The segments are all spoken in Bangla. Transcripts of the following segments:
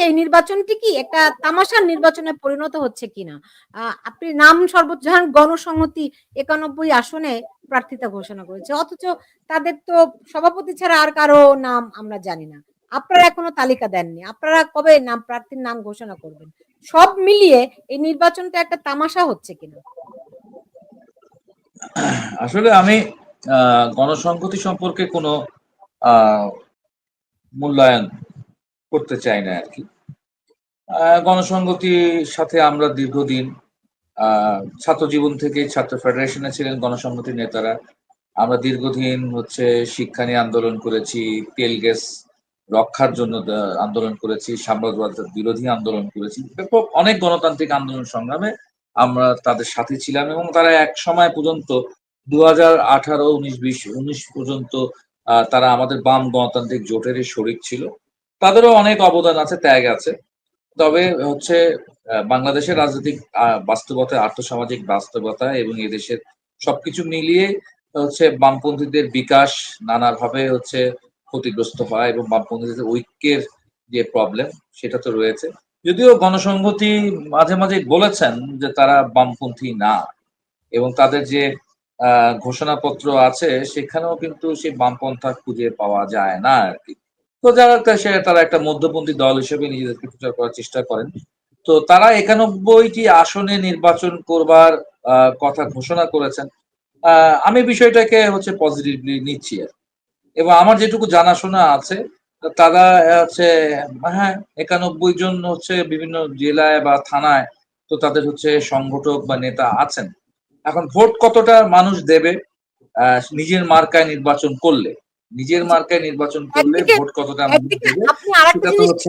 যে এই নির্বাচনটি কি একটা তামাশার নির্বাচনে পরিণত হচ্ছে কিনা? আপনি নাম সর্বোচ্চ গণসংহতি একানব্বই আসনে প্রার্থিতা ঘোষণা করেছে। অথচ তাদের তো সভাপতি ছাড়া আর কারও নাম আমরা জানি না। আপনারা এখনও তালিকা দেননি। আপনারা কবে নাম, প্রার্থীর নাম ঘোষণা করবেন? সব মিলিয়ে এই নির্বাচনটা একটা তামাশা হচ্ছে কিনা? আসলে আমি গণসংহতি সম্পর্কে কোনো মূল্যায়ন করতে চাই না আর কি আহ, গণসংহতির সাথে আমরা দীর্ঘদিন ছাত্র জীবন থেকে ছাত্র ফেডারেশনে ছিলেন গণসংহতির নেতারা। আমরা দীর্ঘদিন হচ্ছে শিক্ষা নিয়ে আন্দোলন করেছি তেল গ্যাস রক্ষার জন্য আন্দোলন করেছি সাম্রাজ্যবাদ বিরোধী আন্দোলন করেছি। অনেক গণতান্ত্রিক আন্দোলন সংগ্রামে আমরা তাদের সাথে ছিলাম এবং তারা এক সময় পর্যন্ত দু হাজার আঠারো উনিশ বিশ উনিশ পর্যন্ত তারা আমাদের বাম গণতান্ত্রিক জোটেরই শরিক ছিল। তাদেরও অনেক অবদান আছে, ত্যাগ আছে। তবে হচ্ছে বাংলাদেশের রাজনৈতিক বাস্তবতা, আর্থসামাজিক বাস্তবতা এবং এদেশের সবকিছু মিলিয়ে হচ্ছে বামপন্থীদের বিকাশ নানাভাবে হচ্ছে ক্ষতিগ্রস্ত হয় এবং বামপন্থীদের ঐক্যের যে প্রবলেম সেটা তো রয়েছে। যদিও গণসংহতি মাঝে মাঝে বলেছেন যে তারা বামপন্থী না এবং তাদের যে ঘোষণাপত্র আছে সেখানেও কিন্তু সেই বামপন্থা খুঁজে পাওয়া যায় না আর কি। তো যারা সে তারা একটা মধ্যপন্থী দল হিসেবে নিজেদেরকে প্রচার করার চেষ্টা করেন। তো তারা একানব্বইটি আসনে নির্বাচন করবার কথা ঘোষণা করেছেন। আমি বিষয়টাকে হচ্ছে পজিটিভলি নিচ্ছি এবং আমার যেটুকু জানাশোনা আছে, তারা হচ্ছে হ্যাঁ একানব্বই জন হচ্ছে বিভিন্ন জেলায় বা থানায় তো তাদের হচ্ছে সংগঠক বা নেতা আছেন। এখন ভোট কতটা মানুষ দেবে নিজের মার্কায় নির্বাচন করলে? নিজের মার্কায় নির্বাচন করলে ভোট কতটা সেটা তো হচ্ছে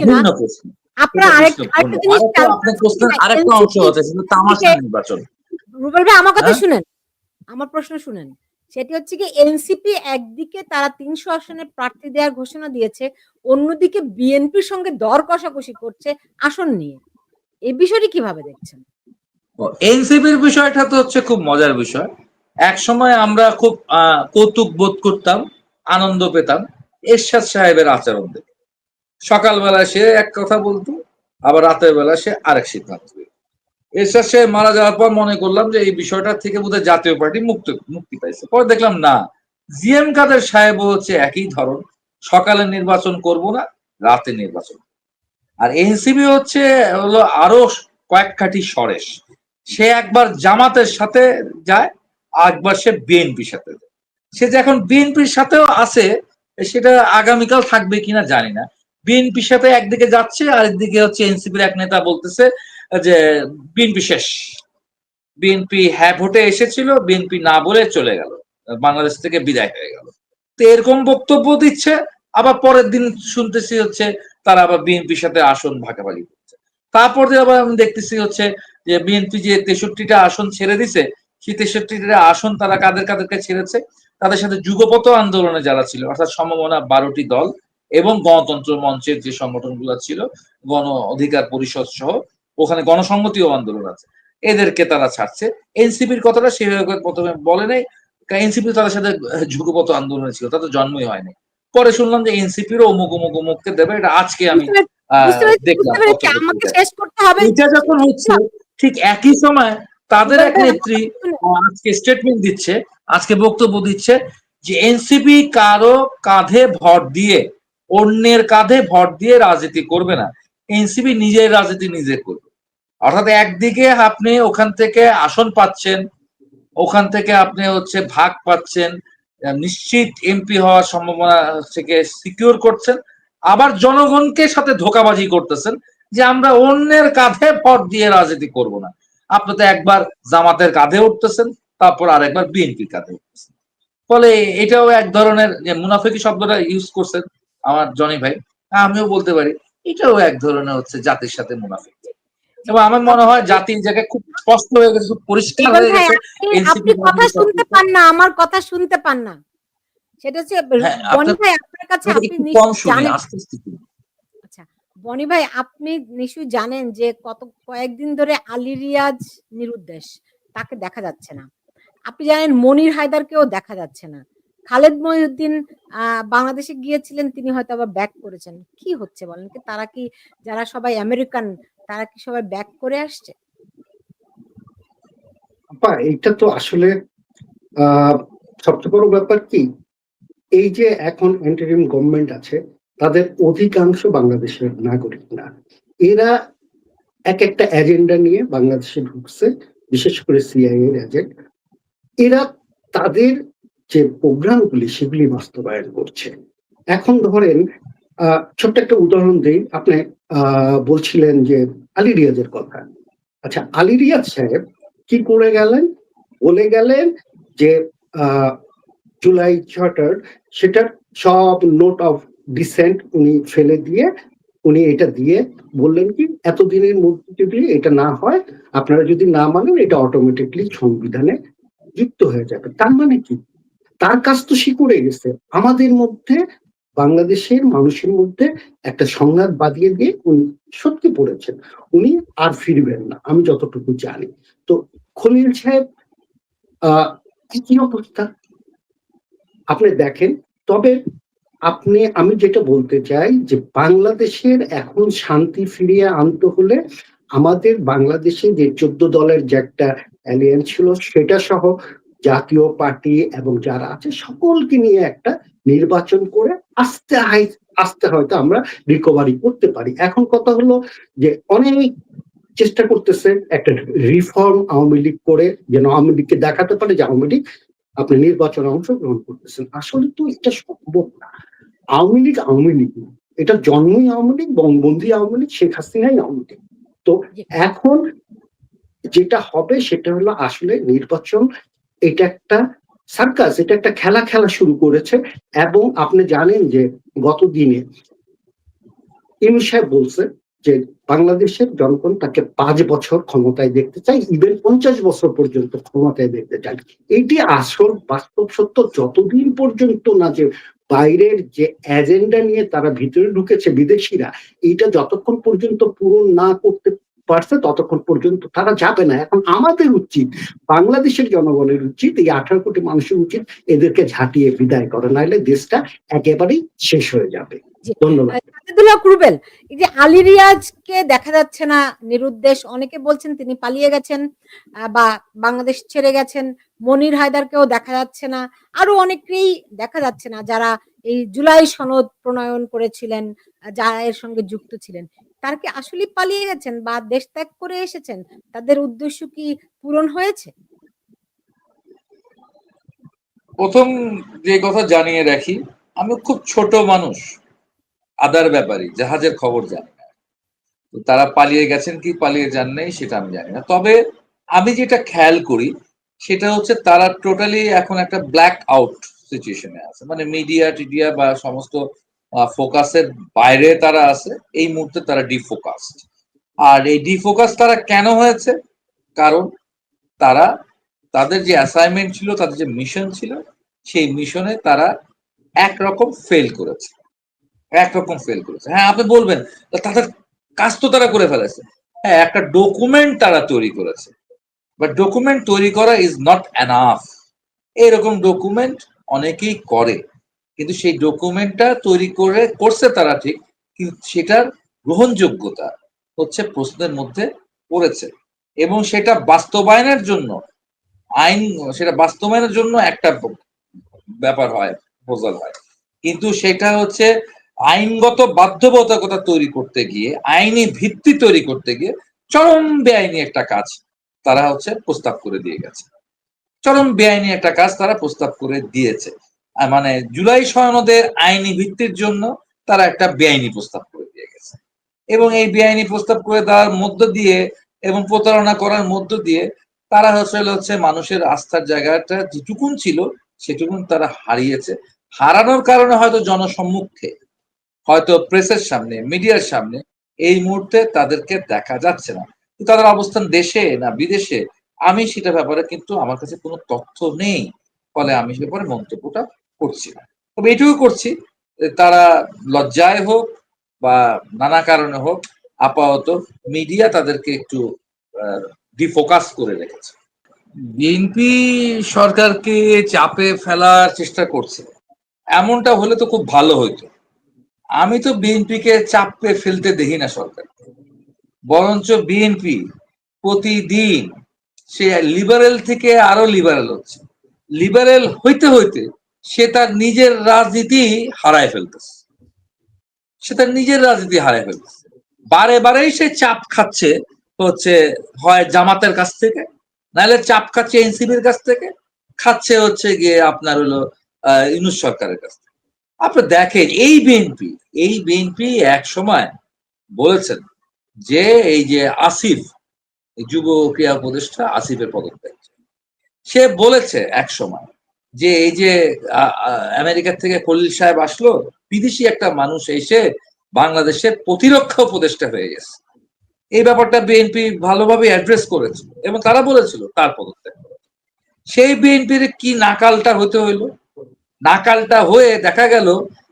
ভিন্ন প্রশ্ন। আরেকটা অংশ তামাশা নির্বাচন। রুবেল ভাই আমার কথা হ্যাঁ? শুনেন। আমার প্রশ্ন শুনেন। সেটি হচ্ছে কি এনসিপি একদিকে তারা তিনশো আসনে প্রার্থী দেওয়ার ঘোষণা দিয়েছে অন্যদিকে বিএনপির সঙ্গে দর কষাকষি করছে আসন নিয়ে। এই বিষয়টি কীভাবে দেখছেন? এনসিপির বিষয়টা তো হচ্ছে খুব মজার বিষয়। এক সময় আমরা খুব কৌতুক বোধ করতাম, আনন্দ পেতাম এরশাদ সাহেবের আচরণ দেখে। সকালবেলা সে এক কথা বলতো, আবার রাতের বেলা সে আরেক সিদ্ধান্ত এরশাদ সাহেব মারা যাওয়ার পর মনে করলাম যে এই বিষয়টা থেকে বোধহয় জাতীয় পার্টি মুক্ত, মুক্তি পাইছে। পরে দেখলাম না, জিএম কাদের সাহেব হচ্ছে একই ধরন। সকালে নির্বাচন করব না, রাতে নির্বাচন আর এনসিবি হচ্ছে, হলো আরও কয়েক কাঠি সরেশ। সে একবার জামাতের সাথে যায় একবার সে বিএনপির সাথে। সে যে এখন বিএনপির সাথেও আছে, সেটা আগামীকাল থাকবে কিনা জানি না। বিএনপির সাথে একদিকে যাচ্ছে আর একদিকে হচ্ছে এনসিপির এক নেতা বলতেছে যে, বিএনপি শেষ। বিএনপি হ্যাঁ ভোটে এসেছিল, বিএনপি না বলে চলে গেল। বাংলাদেশ থেকে বিদায় হয়ে গেল। তো এরকম বক্তব্য দিচ্ছে, আবার পরের দিন শুনতেছি হচ্ছে তারা আবার বিএনপির সাথে আসন ভাগাভাগি করছে। তারপর দিয়ে আবার আমি দেখতেছি হচ্ছে যে, বিএনপি যে তেষট্টিটা আসন ছেড়ে দিছে সেই তেষট্টিটা আসন তারা কাদের কাদেরকে ছেড়েছে? তাদের সাথে যুগপত আন্দোলনে যারা ছিল অর্থাৎ সম্ভাবনা বারোটি দল এবং গণতন্ত্র মঞ্চের যে সংগঠনগুলো ছিল গণ অধিকার পরিষদ সহ ওখানে গণসংহতিও আন্দোলন আছে। এদেরকে তারা ছাড়ছে। এনসিপির কথাটা সেভাবে প্রথমে বলে নাই। এনসিপি তাদের সাথে যুগপত আন্দোলনে ছিল তাদের জন্মই হয়নি। পরে শুনলাম যে এনসিপির অমুক অমুক অমুককে দেবে এটা আজকে আমি আহ, দেখলাম এটা যখন হচ্ছে ঠিক একই সময় তাদের এক নেত্রী আজকে স্টেটমেন্ট দিচ্ছে, আজকে বক্তব্য দিচ্ছে যে এনসিপি কারও কাঁধে ভর দিয়ে, অন্যের কাঁধে ভর দিয়ে রাজনীতি করবে না। এনসিপি নিজের রাজনীতি নিজে করবে। অর্থাৎ একদিকে আপনি ওখান থেকে আসন পাচ্ছেন, ওখান থেকে আপনি হচ্ছে ভাগ পাচ্ছেন, নিশ্চিত এমপি হওয়ার সম্ভাবনা থেকে সিকিউর করছেন, আবার জনগণকে সাথে ধোকাবাজি করতেছেন যে আমরা অন্যের কাঁধে ভর দিয়ে রাজনীতি করব না। আপনি তো একবার জামাতের কাঁধে উঠতেছেন তারপর আরেকবার বিএনপির কাঁধে উঠতেছেন। ফলে এটাও এক ধরনের যে মুনাফিকি শব্দটা ইউজ করছেন আমার জনি ভাই আমিও বলতে পারি এটাও এক ধরনের হচ্ছে জাতির সাথে মুনাফিক। এবং আমার মনে হয় জাতির জায়গায় খুব স্পষ্ট হয়ে গেছে খুব পরিষ্কার হয়ে গেছে আপনি- কথা শুনতে পান না আমার কথা শুনতে পান না। সেটা হচ্ছে হ্যাঁ, আপনার- কাছে আপনি কম শুনি আস্তে আস্তে বনি ভাই, আপনি নিশ্চয়ই জানেন যে কত, কয়েকদিন ধরে আলী রিয়াজ নিরুদ্দেশ, তাকে দেখা যাচ্ছে না। আপনি জানেন মনির হায়দারকেও দেখা যাচ্ছে না। খালেদ মহিউদ্দিন বাংলাদেশে গিয়েছিলেন, তিনি হয়তো আবার ব্যাক করেছেন। কি হচ্ছে বলেন কি? তারা কি, যারা সবাই আমেরিকান, তারা কি সবাই ব্যাক করে আসছে? এটা তো আসলে সবচেয়ে বড় ব্যাপার কি? এই যে এখন এন্টারিম গভর্নমেন্ট আছে তাদের অধিকাংশ বাংলাদেশের নাগরিক না এরা এক একটা এজেন্ডা নিয়ে বাংলাদেশে ঢুকছে, বিশেষ করে সিআইএ এর এজেন্ট এরা তাদের যে প্রোগ্রামগুলি সেগুলি বাস্তবায়ন করছে। এখন ধরেন ছোট্ট একটা উদাহরণ দিই। আপনি বলছিলেন যে আলী রিয়াজের কথা। আচ্ছা আলী রিয়াজ সাহেব কি করে গেলেন? বলে গেলেন যে জুলাই চার্টার, সেটার সব নোট অফ ডিসেন্ট উনি ফেলে দিয়ে, উনি এটা দিয়ে বললেন কি, এতদিনের মধ্যে যদি এটা না হয়, আপনারা যদি না মানেন, এটা অটোমেটিকলি সংবিধানে যুক্ত হয়ে যাবে। তার মানে কি? তার কাজ তো শিকড়ে গেছে। আমাদের মধ্যে, বাংলাদেশের মানুষের মধ্যে একটা সংঘাত বাঁধিয়ে দিয়ে উনি সত্যি পড়েছেন। উনি আর ফিরবেন না, আমি যতটুকু জানি। তো খলিল সাহেব, আহ, কি অবস্থা? আপনি দেখেন, তবে আপনি, আমি যেটা বলতে চাই যে বাংলাদেশের এখন শান্তি ফিরিয়ে আনতে হলে আমাদের বাংলাদেশে যে চোদ্দ দলের যে একটা অ্যালিয়েন্স ছিল সেটা সহ জাতীয় পার্টি এবং যারা আছে সকলকে নিয়ে একটা নির্বাচন করে আস্তে আস্তে হয়তো আমরা রিকভারি করতে পারি। এখন কথা হলো যে অনেক চেষ্টা করতেছে একটা রিফর্ম আওয়ামী লীগ করে যেন আওয়ামী লীগকে দেখাতে পারে যে আওয়ামী লীগ আপনি নির্বাচনে অংশগ্রহণ করতেছেন। আসলে তো এটা সম্ভব না। আওয়ামী লীগ আওয়ামী লীগ না। এটা জন্মই আওয়ামী লীগ বঙ্গবন্ধু আওয়ামী লীগ শেখ হাসিনাই আওয়ামী লীগ। তো এখন যেটা হবে সেটা হলো আসলে নির্বাচন এটা একটা সার্কাস এটা একটা খেলা খেলা শুরু করেছে। এবং আপনি জানেন যে গত দিনে ইনু সাহেব বলছে যে বাংলাদেশের জনগণ তাকে পাঁচ বছর ক্ষমতায় দেখতে চায় ইভেন পঞ্চাশ বছর পর্যন্ত ক্ষমতায় দেখতে চায়। এটি আসল বাস্তব সত্য যতদিন পর্যন্ত না যে বাইরের যে এজেন্ডা নিয়ে তারা ভিতরে ঢুকেছে বিদেশিরা, এইটা যতক্ষণ পর্যন্ত পূরণ না করতে পারছে, ততক্ষণ পর্যন্ত তারা যাবে না। এখন আমাদের উচিত, বাংলাদেশের জনগণের উচিত, এই আঠারো কোটি মানুষের উচিত এদেরকে ঝাঁটিয়ে বিদায় করে, নাহলে দেশটা একেবারেই শেষ হয়ে যাবে। সাজেদুল্লাহ ক্রুবেল এই যে আলী রিয়াজকে দেখা যাচ্ছে না নিরুদ্দেশ অনেকে বলছেন তিনি পালিয়ে গেছেন আহ, বা বাংলাদেশ ছেড়ে গেছেন মনির হায়দারকেও দেখা যাচ্ছে না আরও অনেকেই দেখা যাচ্ছে না যারা এই জুলাই সনদ প্রণয়ন করেছিলেন যারা এর সঙ্গে যুক্ত ছিলেন। তারা কি আসলে পালিয়ে গেছেন বা দেশ ত্যাগ করে এসেছেন? তাদের উদ্দেশ্য কি পূরণ হয়েছে? প্রথম যে কথা জানিয়ে রাখি আমি খুব ছোট মানুষ আদার ব্যাপারই, জাহাজের খবর জানি না। তারা পালিয়ে গেছেন কি পালিয়ে যান নাই সেটা আমি জানি না। তবে আমি যেটা খেয়াল করি, সেটা হচ্ছে তারা টোটালি এখন একটা ব্ল্যাক আউট সিচুয়েশনে আছে। মানে মিডিয়া টিডিয়া বা সমস্ত ফোকাসের বাইরে তারা আছে, এই মুহূর্তে তারা ডিফোকাসড আর এই ডিফোকাস তারা কেন হয়েছে? কারণ তারা, তাদের যে অ্যাসাইনমেন্ট ছিল, তাদের যে মিশন ছিল, সেই মিশনে তারা একরকম ফেল করেছে। একরকম ফেল করেছে। হ্যাঁ আপনি বলবেন তাদের কাজ তো তারা করে ফেলেছে। হ্যাঁ একটা ডকুমেন্ট তারা তৈরি করেছে। বাট ডকুমেন্ট তৈরি করা ইজ নট অ্যানাফ এরকম ডকুমেন্ট অনেকেই করে। কিন্তু সেই ডকুমেন্টটা তৈরি করে, করছে তারা ঠিক, কিন্তু সেটার গ্রহণযোগ্যতা হচ্ছে প্রশ্নের মধ্যে পড়েছে। এবং সেটা বাস্তবায়নের জন্য, আইন, সেটা বাস্তবায়নের জন্য একটা ব্যাপার হয় প্রপোজাল হয়। কিন্তু সেটা হচ্ছে আইনগত বাধ্যবাধকতা তৈরি করতে গিয়ে, আইনি ভিত্তি তৈরি করতে গিয়ে চরম বেআইনি একটা কাজ তারা হচ্ছে প্রস্তাব করে দিয়ে গেছে। চরম বেআইনি একটা কাজ তারা প্রস্তাব করে দিয়েছে। মানে জুলাই সনদের আইনি ভিত্তির জন্য তারা একটা বেআইনি প্রস্তাব করে দিয়ে গেছে। এবং এই বেআইনি প্রস্তাব করে দেওয়ার মধ্য দিয়ে এবং প্রতারণা করার মধ্য দিয়ে তারা আসলে হচ্ছে মানুষের আস্থার জায়গাটা যেটুকুন ছিল, সেটুকুন তারা হারিয়েছে। হারানোর কারণে হয়তো জনসম্মুখে হয়তো প্রেসের সামনে, মিডিয়ার সামনে এই মুহূর্তে তাদেরকে দেখা যাচ্ছে না। তাদের অবস্থান দেশে না বিদেশে, আমি সেটা ব্যাপারে কিন্তু আমার কাছে কোনো তথ্য নেই। ফলে আমি সে ব্যাপারে মন্তব্যটা করছি না। তবে এটুকু করছি তারা লজ্জায় হোক বা নানা কারণে হোক, আপাতত মিডিয়া তাদেরকে একটু ডিফোকাস করে রেখেছে। বিএনপি সরকারকে চাপে ফেলার চেষ্টা করছে। এমনটা হলে তো খুব ভালো হইতো। আমি তো বিএনপিকে চাপে ফেলতে দেখি না সরকার। বরঞ্চ বিএনপি প্রতিদিন সে লিবারেল থেকে আরও লিবারেল হচ্ছে। লিবারেল হইতে হইতে সে তার নিজের রাজনীতি হারায় ফেলতেছে। সে তার নিজের রাজনীতি হারায় ফেলতেছে। বারে বারেই সে চাপ খাচ্ছে হচ্ছে, হয় জামাতের কাছ থেকে, নাহলে চাপ খাচ্ছে এনসিবির কাছ থেকে, খাচ্ছে হচ্ছে গিয়ে আপনার হলো ইউনুস সরকারের কাছ থেকে। আপনি দেখেন, এই বিএনপি এই বিএনপি এক সময় বলেছেন যে এই যে আসিফ যুব ক্রিয়া উপদেষ্টা আসিফের পদত্যাগ। সে বলেছে এক সময় যে এই যে, আ- আ- আমেরিকা থেকে খলিল সাহেব আসলো, বিদেশি একটা মানুষ এসে বাংলাদেশের প্রতিরক্ষা উপদেষ্টা হয়ে গেছে এই ব্যাপারটা বিএনপি ভালোভাবে অ্যাড্রেস করেছিল এবং তারা বলেছিল তার পদত্যাগ। সেই বিএনপির কি নাকালটা হতে হইল নাকালটা হয়ে দেখা গেল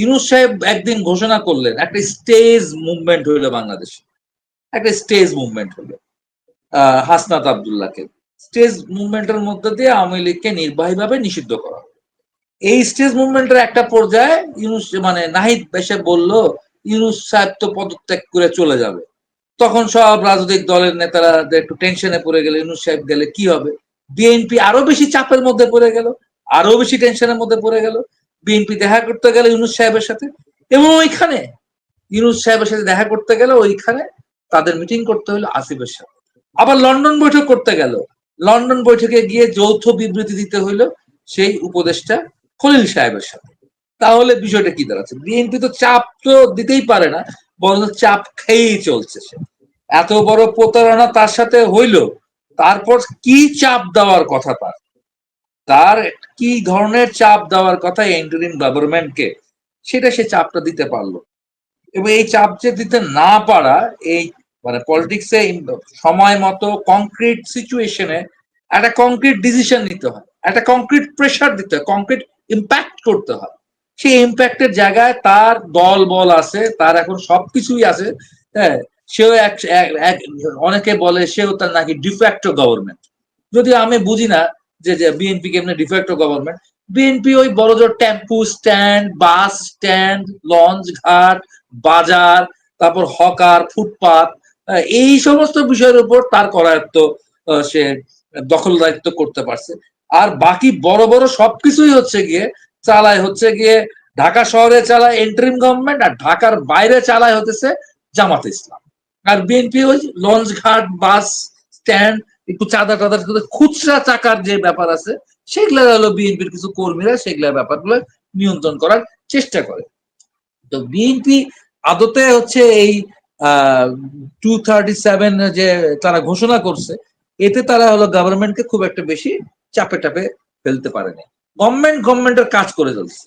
ইউনুস সাহেব একদিন ঘোষণা করলেন, একটা স্টেজ মুভমেন্ট হইল বাংলাদেশে। একটা স্টেজ মুভমেন্ট হলো হাসনাত আবদুল্লাহকে। স্টেজ মুভমেন্টের মধ্যে দিয়ে আওয়ামী লীগকে নির্বাহীভাবে নিষিদ্ধ করা এই স্টেজ মুভমেন্টের একটা পর্যায়ে ইউনুস মানে নাহিদ বেশে বলল ইউনুস সাহেব তো পদত্যাগ করে চলে যাবে। তখন সব রাজনৈতিক দলের নেতারা একটু টেনশনে পড়ে গেলে ইউনুস সাহেব গেলে কি হবে? বিএনপি আরও বেশি চাপের মধ্যে পড়ে গেল। আরও বেশি টেনশনের মধ্যে পড়ে গেল। বিএনপি দেখা করতে গেলে ইউনুস সাহেবের সাথে। এবং ওইখানে ইউনুস সাহেবের সাথে দেখা করতে গেলে, ওইখানে তাদের মিটিং করতে হলো আসিফের সাথে। আবার লন্ডন বৈঠক করতে গেল। লন্ডন বৈঠকে গিয়ে যৌথ বিবৃতি দিতে হইল সেই উপদেষ্টা খলিল সাহেবের সাথে। তাহলে বিষয়টা কি দাঁড়াচ্ছে? বিএনপি তো চাপ তো দিতেই পারে না বরং চাপ খেয়েই চলছে সে। এত বড় প্রতারণা তার সাথে হইল, তারপর কি চাপ দেওয়ার কথা তার? তার কি ধরনের চাপ দেওয়ার কথা ইন্টারিম গভর্নমেন্টকে সেটা সে চাপটা দিতে পারল। এবং এই চাপ যে দিতে না পারা, এই মানে পলিটিক্সে সময় মতো কংক্রিট সিচুয়েশনে একটা কংক্রিট ডিসিশন নিতে হয়, একটা কংক্রিট প্রেশার দিতে হয় কংক্রিট ইম্প্যাক্ট করতে হয়। সেই ইম্প্যাক্টের জায়গায় তার দল বল আছে, তার এখন সবকিছুই আছে হ্যাঁ সেও এক অনেকে বলে সেও তার নাকি ডিফ্যাক্টো গভর্নমেন্ট যদি আমি বুঝি না যে বিএনপি কেমনে ডিফ্যাক্টো গভর্নমেন্ট বিএনপি ওই বড় জোর tempo stand, bus stand, launch ঘাট, বাজার, তারপর হকার, ফুটপাত এই সমস্ত বিষয়ের উপর তার করায়ত্ত সে দখল দায়িত্ব করতে পারছে। আর বাকি বড় বড় সবকিছুই হচ্ছে গিয়ে চালায়, হচ্ছে গিয়ে ঢাকা শহরে চালায় এন্ট্রিম গভর্নমেন্ট আর ঢাকার বাইরে চালায় হতেছে জামাত ইসলাম। আর বিএনপি ওই লঞ্চ ঘাট, বাস স্ট্যান্ড একটু চাঁদা টাদা করে খুচরা চাকার যে ব্যাপার আছে সেগুলো হলো বিএনপির কিছু কর্মীরা সেগুলা ব্যাপারগুলো নিয়ন্ত্রণ করার চেষ্টা করে। তো বিএনপি আদতে হচ্ছে এই টু থার্টি সেভেন যে তারা ঘোষণা করছে, এতে তারা হলো গভর্নমেন্টকে খুব একটা বেশি চাপে টাপে ফেলতে পারেনি। গভর্নমেন্ট গভর্নমেন্টের কাজ করে চলছে।